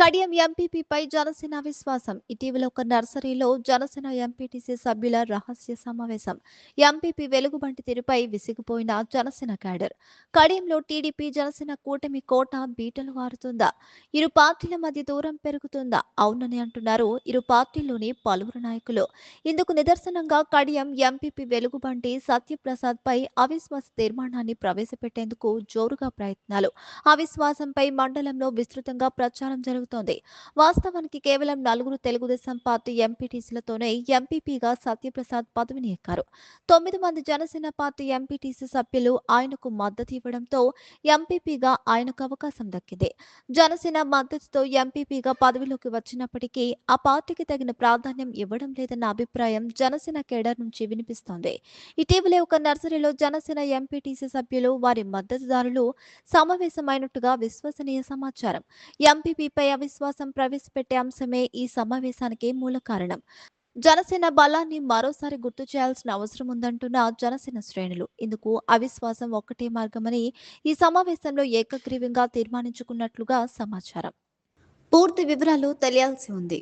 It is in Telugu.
కడియం ఎంపీపీపై జనసేన విశ్వాసం. ఇటీవల ఒక నర్సరీలో జనసేన ఎంపీటీసీ సభ్యుల రహస్య సమావేశం. ఎంపీపీ వెలుగుబంటి తీరుపై విసిగిపోయిన జనసేన క్యాడర్. కడియంలో టీడీపీ జనసేన కూటమి కోట బీటలు వారుతుందా ఇరు పార్టీల మధ్య దూరం పెరుగుతుందా? అవునని అంటున్నారు ఇరు పార్టీల్లోని పలువురు నాయకులు. ఇందుకు నిదర్శనంగా కడియం ఎంపీపీ వెలుగుబంటి సత్యప్రసాద్ పై అవిశ్వాస తీర్మానాన్ని ప్రవేశపెట్టేందుకు జోరుగా ప్రయత్నాలు. అవిశ్వాసంపై మండలంలో విస్తృతంగా ప్రచారం జరుగుతుంది. జరుగుతోంది. వాస్తవానికి కేవలం నలుగురు తెలుగుదేశం పార్టీ ఎంపీటీసీలతోనే ఎంపీపీగా సత్యప్రసాద్ పదవిని ఎక్కారు. తొమ్మిది మంది జనసేన పార్టీ ఎంపీటీసీ సభ్యులు ఆయనకు మద్దతు ఇవ్వడంతో ఎంపీపీగా ఆయనకు అవకాశం దక్కింది. జనసేన మద్దతుతో ఎంపీపీగా పదవిలోకి వచ్చినప్పటికీ ఆ పార్టీకి తగిన ప్రాధాన్యం ఇవ్వడం లేదన్న అభిప్రాయం జనసేన కేడర్ నుంచి వినిపిస్తోంది. ఇటీవలే ఒక నర్సరీలో జనసేన ఎంపీటీసీ సభ్యులు వారి మద్దతుదారులు సమావేశమైనట్టుగా విశ్వసనీయ సమాచారం. ఎంపీపీపై అవిశ్వాసం ప్రవేశపెట్టే అంశమే ఈ సమావేశానికి మూల కారణం. జనసేన బలాన్ని మరోసారి గుర్తు చేయాల్సిన అవసరం ఉందంటున్న జనసేన శ్రేణులు. ఇందుకు అవిశ్వాసం ఒక్కటే మార్గమని ఈ సమావేశంలో ఏకగ్రీవంగా తీర్మానించుకున్నట్లుగా సమాచారం. పూర్తి వివరాలు తెలియాల్సి ఉంది.